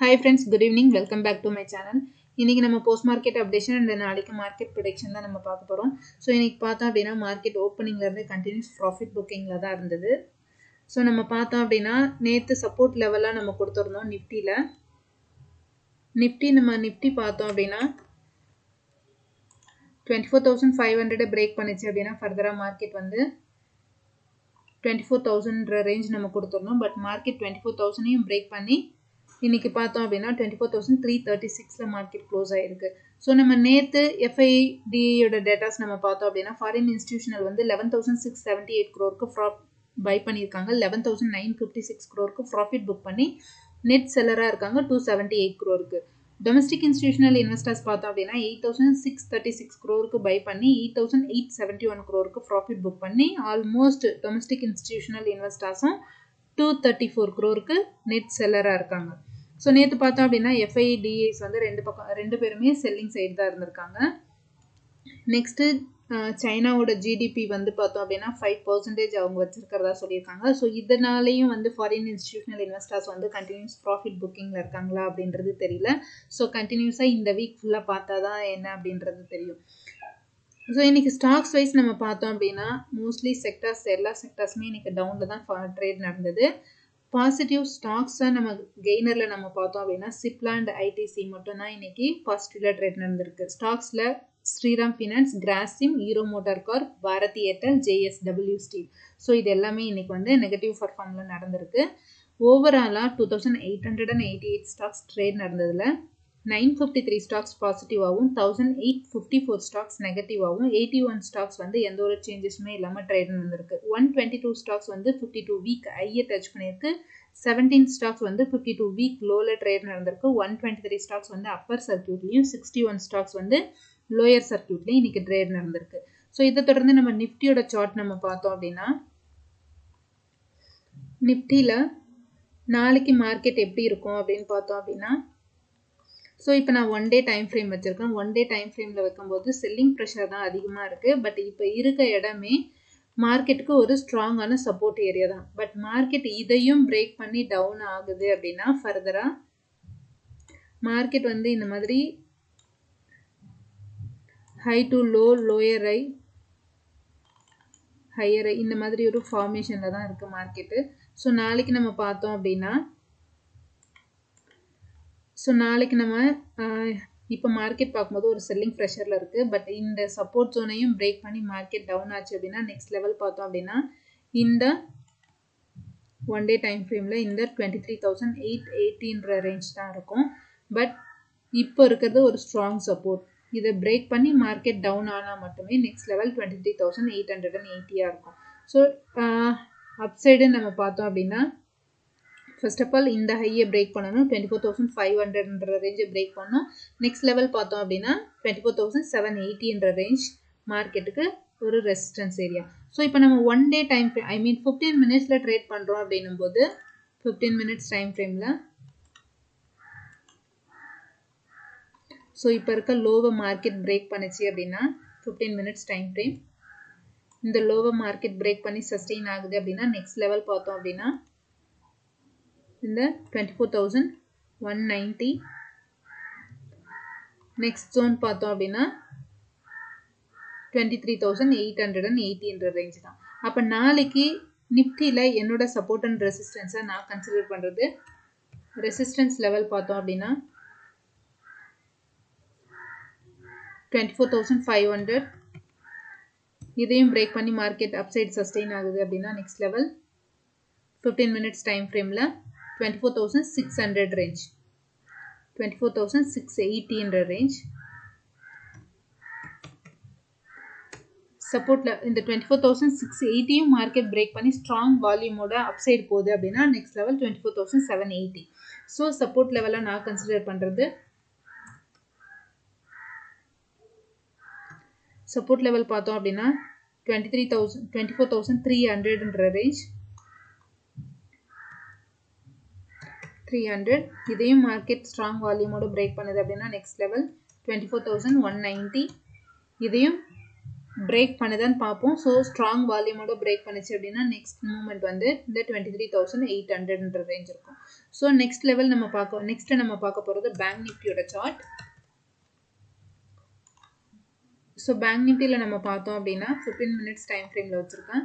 Hi friends good evening welcome back to my channel இன்றைக்கி நம்ம post market updation and நாளைக்கு market production தான் நம்ம பார்க்க போகிறோம் ஸோ இன்றைக்கி பார்த்தோம் அப்படின்னா மார்க்கெட் ஓப்பனிங்லேருந்து கண்டினியூஸ் ப்ராஃபிட் புக்கிங்கில் தான் இருந்தது. ஸோ நம்ம பார்த்தோம் அப்படின்னா நேற்று சப்போர்ட் லெவலாக நம்ம கொடுத்துருந்தோம் நிஃப்டியில் நிஃப்டி நம்ம நிஃப்டி பார்த்தோம் அப்படின்னா டுவெண்ட்டி ஃபோர் தௌசண்ட் ஃபைவ் ஹண்ட்ரடை பிரேக் பண்ணிச்சு அப்படின்னா ஃபர்தராக மார்க்கெட் வந்து டுவெண்ட்டி ஃபோர் தௌசண்ட்ற ரேஞ்ச் நம்ம கொடுத்துருந்தோம். பட் மார்க்கெட் டுவெண்ட்டி ஃபோர் தௌசண்டையும் பிரேக் பண்ணி இன்றைக்கி பார்த்தோம் அப்படின்னா twenty four thousand three thirty சிக்ஸில் மார்க்கெட் க்ளோஸ் ஆகிருக்கு ஸோ நம்ம நேற்று எஃப்ஐடியோட டேட்டாஸ் நம்ம பார்த்தோம் அப்படின்னா ஃபாரின் இன்ஸ்டியூஷனல் வந்து eleven thousand six seventy eight க்ரோருக்கு ப்ராப் பை பண்ணியிருக்காங்க. Eleven thousand nine fifty six க்ரோருக்கு profit book பண்ணி நெட் செல்லராக இருக்காங்க டூ செவன்ட்டி எயிட் க்ரோருக்கு டொமஸ்டிக் இன்ஸ்டியூஷனல் இன்வெஸ்டர்ஸ் பார்த்தோம் அப்படின்னா eight thousand six thirty six க்ரோருக்கு by பண்ணி eight thousand eight seventy one க்ரோருக்கு profit book பண்ணி ஆல்மோஸ்ட் டொமஸ்டிக் இன்ஸ்டியூஷனல் இன்வெஸ்டர்ஸும் டூ தேர்ட்டி ஃபோர் க்ரோருக்கு நெட் செல்லராக இருக்காங்க. ஸோ நேற்று பார்த்தோம் அப்படின்னா எஃப்ஐடிஎஸ் வந்து ரெண்டு பக்கம் ரெண்டு பேருமே செல்லிங் சைடு தான் இருந்திருக்காங்க. நெக்ஸ்ட்டு சைனாவோட ஜிடிபி வந்து பார்த்தோம் அப்படின்னா ஃபைவ் பர்சன்டேஜ் அவங்க வச்சுருக்கிறதா சொல்லியிருக்காங்க. ஸோ இதனாலேயும் வந்து ஃபாரின் இன்ஸ்டியூஷனல் இன்வெஸ்டர்ஸ் வந்து கண்டினியூஸ் ப்ராஃபிட் புக்கிங்கில் இருக்காங்களா அப்படின்றது தெரியல. ஸோ கண்டினியூஸாக இந்த வீக் ஃபுல்லாக பார்த்தா தான் என்ன அப்படின்றது தெரியும். ஸோ இன்றைக்கி ஸ்டாக்ஸ் வைஸ் நம்ம பார்த்தோம் அப்படின்னா மோஸ்ட்லி செக்டர்ஸ் எல்லா செக்டர்ஸுமே இன்றைக்கி டவுனில் தான் ட்ரேட் நடந்தது. பாசிட்டிவ் ஸ்டாக்ஸை நம்ம கெய்னரில் நம்ம பார்த்தோம் அப்படின்னா சிப்லாண்ட் ஐடிசி மட்டும்தான் இன்னைக்கு இன்றைக்கி ட்ரேட் நடந்திருக்கு. ஸ்டாக்ஸில் Shriram finance Grasim Hero motor car Bharti Airtel JSW steel so இது எல்லாமே இன்றைக்கி வந்து நெகட்டிவ் பர்ஃபார்மில் நடந்திருக்கு. ஓவராலாக two thousand eight hundred and eighty eight stocks trade நடந்ததில். Nine fifty three stocks பாசிட்டிவாகவும் thousand eight fifty four stocks நெகட்டிவாகவும் eighty one stocks வந்து எந்த ஒரு சேஞ்சஸுமே இல்லாமல் ட்ரேட் நடந்திருக்கு ஒன் டுவெண்ட்டி டூ ஸ்டாக்ஸ் வந்து ஃபிஃப்டி டூ வீக் ஐயை டச் பண்ணியிருக்கு. செவன்டீன் ஸ்டாக்ஸ் வந்து ஃபிஃப்டி டூ வீக் லோவில் ட்ரேட் நடந்திருக்கு. ஒன் டுவெண்ட்டி த்ரீ ஸ்டாக்ஸ் வந்து அப்பர் சர்க்கியூட்லேயும் சிக்ஸ்டி ஒன் ஸ்டாக்ஸ் வந்து லோயர் சர்க்கியூட்லேயும் இன்றைக்கி ட்ரேட் நடந்திருக்கு. ஸோ இதை தொடர்ந்து நம்ம நிஃப்டியோட சார்ட் நம்ம பார்த்தோம் அப்படின்னா நிஃப்டியில் நாளைக்கு மார்க்கெட் எப்படி இருக்கும் அப்படின்னு பார்த்தோம் அப்படின்னா ஸோ இப்போ நான் ஒன் டே டைம் ஃப்ரேம் வச்சுருக்கேன். ஒன் டே டைம் ஃப்ரேமில் வைக்கும்போது செல்லிங் ப்ரெஷர் தான் அதிகமாக இருக்குது பட் இப்போ இருக்க இடமே மார்க்கெட்டுக்கு ஒரு ஸ்ட்ராங்கான சப்போர்ட் ஏரியா தான். பட் மார்க்கெட் இதையும் பிரேக் பண்ணி டவுன் ஆகுது அப்படின்னா ஃபர்தராக மார்க்கெட் வந்து இந்த மாதிரி high to low lower high higher high இந்த மாதிரி ஒரு ஃபார்மேஷனில் தான் இருக்குது மார்க்கெட்டு ஸோ நாளைக்கு நம்ம பார்த்தோம் அப்படின்னா ஸோ நாளைக்கு நம்ம இப்போ மார்க்கெட் பார்க்கும்போது ஒரு செல்லிங் ப்ரெஷரில் இருக்குது பட் இந்த சப்போர்ட் ஜோனையும் பிரேக் பண்ணி மார்க்கெட் டவுன் ஆச்சு அப்படின்னா நெக்ஸ்ட் லெவல் பார்த்தோம் அப்படின்னா இந்த ஒன் டே டைம் ஃப்ரேமில் இந்த டுவெண்ட்டி த்ரீ தௌசண்ட் எயிட் எயிட்டின்ற ரேஞ்ச் தான் இருக்கும். பட் இப்போ இருக்கிறது ஒரு ஸ்ட்ராங் சப்போர்ட் இதை பிரேக் பண்ணி மார்க்கெட் டவுன் ஆனால் மட்டுமே next level twenty three thousand eight hundred and எயிட்டியாக இருக்கும். ஸோ அப்சைடு நம்ம பார்த்தோம் அப்படின்னா ஃபர்ஸ்ட் ஆஃப் ஆல் இந்த ஹையை பிரேக் பண்ணணும். டுவெண்ட்டி ஃபோர் தௌசண்ட் ஃபைவ் ஹண்ட்ரட்ன்ற ரேஞ்சை பிரேக் பண்ணணும். நெக்ஸ்ட் லெவல் பார்த்தோம் அப்படின்னா டுவெண்ட்டி ஃபோர் தௌசண்ட் செவன் எயிட்டின்ற ரேஞ்ச் மார்க்கெட்டுக்கு ஒரு ரெசிஸ்டன்ஸ் ஏரியா ஸோ இப்போ நம்ம one day time frame I mean fifteen மினிட்ஸில் ட்ரேட் பண்ணுறோம் அப்படின்னும் போது ஃபிஃப்டீன் மினிட்ஸ் டைம் ஃப்ரேமில் ஸோ இப்போ இருக்க லோவை மார்க்கெட் பிரேக் பண்ணிச்சு அப்படின்னா ஃபிஃப்டீன் மினிட்ஸ் டைம் ஃப்ரேம் இந்த லோவை மார்க்கெட் பிரேக் பண்ணி சஸ்டெயின் ஆகுது அப்படின்னா நெக்ஸ்ட் லெவல் பார்த்தோம் அப்படின்னா இந்த twenty four thousand one ninety next zone பார்த்தோம் அப்படின்னா twenty three thousand eight hundred and எயிட்டின்ற range தான். அப்போ நாளைக்கு நிஃப்டியில் என்னோட சப்போர்ட் அண்ட் ரெசிஸ்டன்ஸை நான் கன்சிடர் பண்ணுறது ரெசிஸ்டன்ஸ் லெவல் பார்த்தோம் அப்படின்னா twenty four thousand five hundred இதையும் பிரேக் பண்ணி மார்க்கெட் அப்சைட் சஸ்டெயின் ஆகுது அப்படின்னா next level fifteen minutes time ஃப்ரேமில் twenty four thousand six hundred range twenty four thousand six எயிட்டின்ற range சப்போர்ட்டில் இந்த டுவெண்ட்டி ஃபோர் தௌசண்ட் சிக்ஸ் எயிட்டியும் மார்க்கெட் பிரேக் பண்ணி strong வால்யூமோட அப்சைட் போகுது அப்படின்னா next level twenty four thousand seven eighty so support லெவலாக நான் கன்சிடர் பண்ணுறது சப்போர்ட் லெவல் பார்த்தோம் அப்படின்னா twenty three thousand twenty four thousand three ஹண்ட்ரட்ன்ற range three hundred இதையும் மார்க்கெட் ஸ்ட்ராங் வால்யூமோட பிரேக் பண்ணுது அப்படின்னா next level twenty four thousand one ninety இதையும் பிரேக் பண்ணுதான்னு பார்ப்போம். ஸோ ஸ்ட்ராங் வால்யூமோட பிரேக் பண்ணுச்சு அப்படின்னா நெக்ஸ்ட் மூமெண்ட் வந்து இந்த டுவெண்ட்டி த்ரீ தௌசண்ட் எயிட் ஹண்ட்ரட்ன்ற ரேஞ்ச் இருக்கும். ஸோ நெக்ஸ்ட் லெவல் நம்ம பார்க்க நெக்ஸ்ட் நம்ம பார்க்க போகிறது பேங்க் நிஃப்டியோட சார்ட் ஸோ பேங்க் நிஃப்டியில் நம்ம பார்த்தோம் அப்படின்னா ஃபிஃப்டீன் மினிட்ஸ் டைம் ஃப்ரேமில் வச்சுருக்கேன்.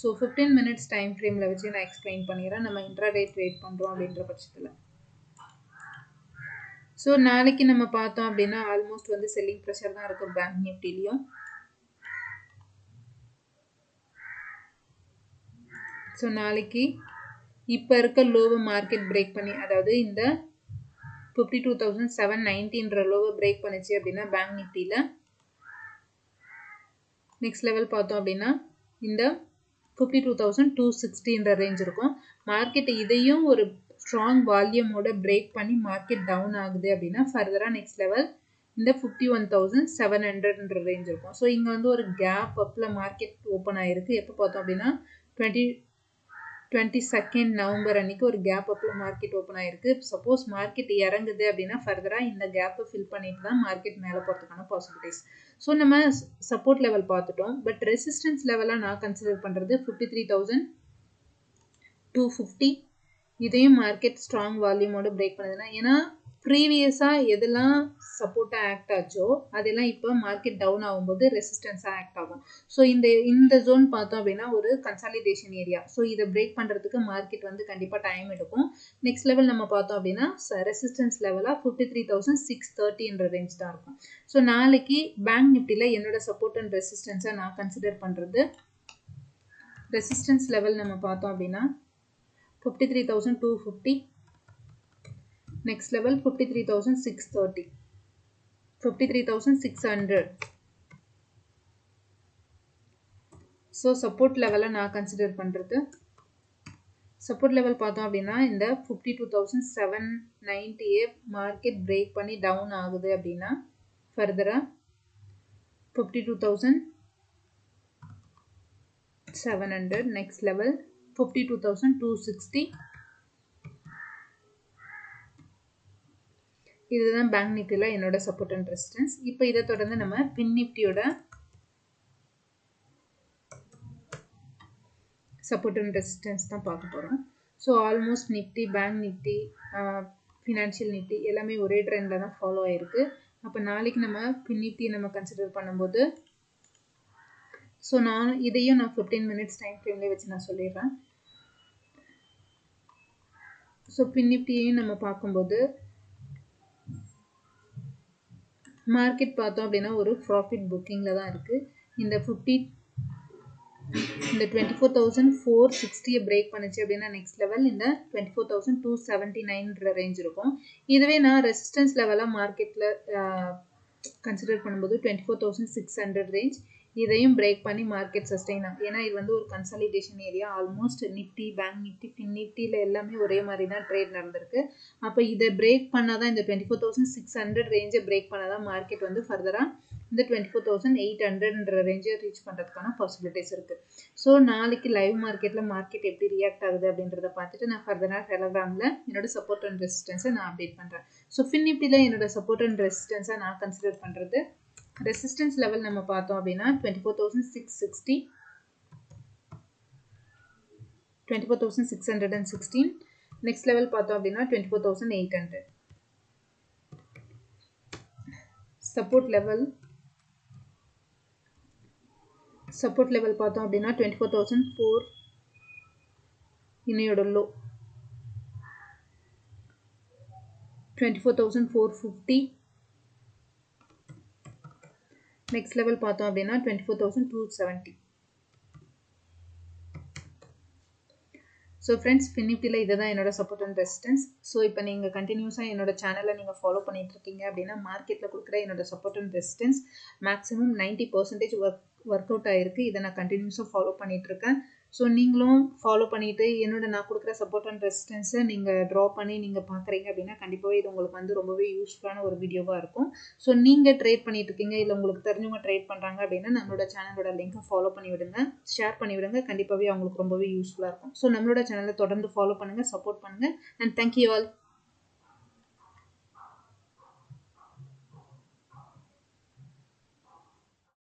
ஸோ ஃபிஃப்டீன் மினிட்ஸ் டைம் ஃப்ரேமில் வச்சு நான் எக்ஸ்பிளைன் பண்ணிடுறேன். நம்ம இன்ட்ராடே ட்ரேட் பண்ணுறோம் அப்படின்ற பட்சத்தில். ஸோ நாளைக்கு நம்ம பார்த்தோம் அப்படின்னா ஆல்மோஸ்ட் வந்து செல்லிங் ப்ரெஷர் தான் இருக்கும் பேங்க் நிஃப்டிலையும் ஸோ நாளைக்கு இப்போ இருக்க லோவை மார்க்கெட் பிரேக் பண்ணி அதாவது இந்த ஃபிஃப்டி டூ தௌசண்ட் செவன் நைன்டீன்ற லோவை பிரேக் பண்ணிச்சு அப்படின்னா பேங்க் நிஃப்டியில் நெக்ஸ்ட் லெவல் பார்த்தோம் அப்படின்னா இந்த ஃபிஃப்டி டூ தௌசண்ட் டூ சிக்ஸ்டின்ற ரேஞ்ச் இருக்கும். மார்க்கெட் இதையும் ஒரு ஸ்ட்ராங் வால்யூமோட பிரேக் பண்ணி மார்க்கெட் டவுன் ஆகுது அப்படின்னா ஃபர்தராக நெக்ஸ்ட் லெவல் இந்த ஃபிஃப்டி ஒன் தௌசண்ட் செவன் ஹண்ட்ரட்ன்ற ரேஞ்ச் இருக்கும். ஸோ இங்கே வந்து ஒரு கேப் அப்பில் மார்க்கெட் ஓப்பன் ஆகிருக்கு எப்போ பார்த்தோம் அப்படின்னா டுவெண்ட்டி டுவெண்ட்டி செகண்ட் நவம்பர் அன்னைக்கு ஒரு கேப் அப்பில் மார்க்கெட் ஓப்பன் ஆயிருக்கு. சப்போஸ் மார்க்கெட் இறங்குது அப்படின்னா ஃபர்தராக இந்த கேப்பை ஃபில் பண்ணிட்டு தான் மார்க்கெட் மேலே போகிறதுக்கான பாசிபிலிட்டிஸ் ஸோ நம்ம சப்போர்ட் லெவல் பார்த்துட்டோம். பட் ரெசிஸ்டன்ஸ் லெவலாக நான் கன்சிடர் பண்ணுறது fifty three thousand two fifty இதையும் மார்க்கெட் ஸ்ட்ராங் வால்யூமோட பிரேக் பண்ணுதுன்னா ஏன்னா ப்ரீவியஸாக எதெல்லாம் சப்போர்ட்டாக ஆக்ட் ஆச்சோ அதெல்லாம் இப்போ மார்க்கெட் டவுன் ஆகும்போது ரெசிஸ்டன்ஸாக ஆக்ட் ஆகும். ஸோ இந்த இந்த ஜோன் பார்த்தோம் அப்படின்னா ஒரு கன்சாலிடேஷன் ஏரியா ஸோ இதை பிரேக் பண்ணுறதுக்கு மார்க்கெட் வந்து கண்டிப்பாக டைம் எடுக்கும். நெக்ஸ்ட் லெவல் நம்ம பார்த்தோம் அப்படின்னா ரெசிஸ்டன்ஸ் லெவலாக ஃபிஃப்டி த்ரீ தௌசண்ட் சிக்ஸ் தேர்ட்டின்ற ரேஞ்ச் தான் இருக்கும். ஸோ நாளைக்கு பேங்க் நிஃப்டியில் என்னோட சப்போர்ட் அண்ட் ரெசிஸ்டன்ஸை நான் கன்சிடர் பண்ணுறது ரெசிஸ்டன்ஸ் லெவல் நம்ம பார்த்தோம் அப்படின்னா fifty three thousand two fifty next level 53630 53600 so support லெவலை நான் கன்சிடர் பண்ணுறது சப்போர்ட் லெவல் பார்த்தோம் அப்படின்னா இந்த ஃபிஃப்டி டூ தௌசண்ட் செவன் நைன்ட்டியே மார்க்கெட் பிரேக் பண்ணி டவுன் ஆகுது அப்படின்னா ஃபர்தராக fifty two thousand seven hundred next level fifty two thousand two sixty இதுதான் பேங்க் நிஃப்டியில் என்னோட சப்போர்ட் அண்ட் ரெசிஸ்டன்ஸ் இப்போ இதை தொடர்ந்து நம்ம பின் நிஃப்டியோட சப்போர்ட் அண்ட் ரெசிஸ்டன்ஸ் தான் பார்க்க போகிறோம் so almost Nifty bank Nifty financial Nifty எல்லாமே ஒரே ட்ரெண்டில் தான் ஃபாலோ ஆகிருக்கு அப்போ நாளைக்கு நம்ம பின் நிஃப்டியை நம்ம கன்சிடர் பண்ணும்போது ஸோ நான் இதையும் நான் ஃபிஃப்டீன் மினிட்ஸ் டைம் ஃப்ரேம்லேயே வச்சு நான் சொல்லிடுறேன். ஸோ பின் நிஃப்டியையும் நம்ம பார்க்கும்போது மார்க்கெட் பார்த்தோம் அப்படின்னா ஒரு ப்ராஃபிட் புக்கிங்கில் தான் இருக்குது இந்த ஃபிஃப்டி இந்த டுவெண்ட்டி ஃபோர் தௌசண்ட் ஃபோர் சிக்ஸ்டியை பிரேக் பண்ணுச்சு அப்படின்னா நெக்ஸ்ட் லெவல் இந்த twenty four thousand two seventy நைன்ற range இருக்கும். இதுவே நான் ரெசிஸ்டன்ஸ் லெவலாக மார்க்கெட்டில் கன்சிடர் பண்ணும்போது twenty four thousand six hundred range இதையும் பிரேக் பண்ணி மார்க்கெட் சஸ்டெயின் ஆகும். ஏன்னா இது வந்து ஒரு consolidation area almost Nifty bank Nifty fin நிஃப்டியில் எல்லாமே ஒரே மாதிரி தான் ட்ரேட் நடந்திருக்கு. அப்போ இதை பிரேக் பண்ணால் தான் இந்த twenty four thousand six hundred ரேஞ்சை break பண்ணால் தான் மார்க்கெட் வந்து ஃபர்தராக இந்த டுவெண்ட்டி ஃபோர் தௌசண்ட் எயிட் ஹண்ட்ரட்ன்ற ரேஞ்சை ரீச் பண்ணுறதுக்கான பாசிபிலிட்டிஸ் இருக்குது ஸோ நாளைக்கு லைவ் மார்க்கெட்டில் மார்க்கெட் எப்படி ரியாக்ட் ஆகுது அப்படின்றத பார்த்துட்டு நான் ஃபர்தராக டெலகிராமில் என்னோட சப்போர்ட் அண்ட் ரெசிஸ்டன்ஸை நான் அப்டேட் பண்ணுறேன் ஸோ ஃபின் நிஃப்டியில் என்னோட சப்போர்ட் அண்ட் ரெசிஸ்டன்ஸை நான் கன்சிடர் பண்ணுறது ரெசிஸ்டன்ஸ் லெவல் நம்ம பார்த்தோம் அப்படின்னா twenty four thousand six sixty twenty four thousand six hundred and sixteen next level பார்த்தோம் அப்படின்னா twenty four thousand eight hundred support level support level பார்த்தோம் அப்படின்னா டுவெண்ட்டி ஃபோர் தௌசண்ட் ஃபோர் இன்னையோட low twenty four thousand four fifty next level பார்த்தோம் அப்படின்னா twenty four thousand two seventy so friends ஃபினிப்டியில் இதை தான் என்னோட சப்போர்ட் அண்ட் ரெசிஸ்டன்ஸ் ஸோ இப்போ நீங்கள் கண்டினியூஸாக என்னோட சேனலை நீங்கள் ஃபாலோ பண்ணிட்டு இருக்கீங்க அப்படின்னா மார்க்கெட்டில் கொடுக்குற என்னோட support and resistance maximum ninety percentage work work out ஆகிருக்கு இதை நான் கண்டினியூஸாக ஃபாலோ பண்ணிகிட்டு இருக்கேன் ஸோ நீங்களும் ஃபாலோ பண்ணிவிட்டு என்னோட நான் கொடுக்குற சப்போர்ட் அண்ட் ரெசிஸ்டன்ஸை நீங்கள் ட்ரா பண்ணி நீங்கள் பார்க்குறீங்க அப்படின்னா கண்டிப்பாகவே இது உங்களுக்கு வந்து ரொம்பவே யூஸ்ஃபுல்லான ஒரு வீடியோவாக இருக்கும். ஸோ நீங்கள் ட்ரேட் பண்ணிட்டு இருக்கீங்க இல்லை உங்களுக்கு தெரிஞ்சவங்க ட்ரேட் பண்ணுறாங்க அப்படின்னா நம்மளோட சேனலோட லிங்க்கை ஃபாலோ பண்ணி விடுங்க. ஷேர் பண்ணி விடுங்க. கண்டிப்பாகவே அவங்களுக்கு ரொம்பவே யூஸ்ஃபுல்லாக இருக்கும். ஸோ நம்மளோட சேனலை தொடர்ந்து ஃபாலோ பண்ணுங்கள் சப்போர்ட் பண்ணுங்கள் அண்ட் தேங்க்யூ ஆல்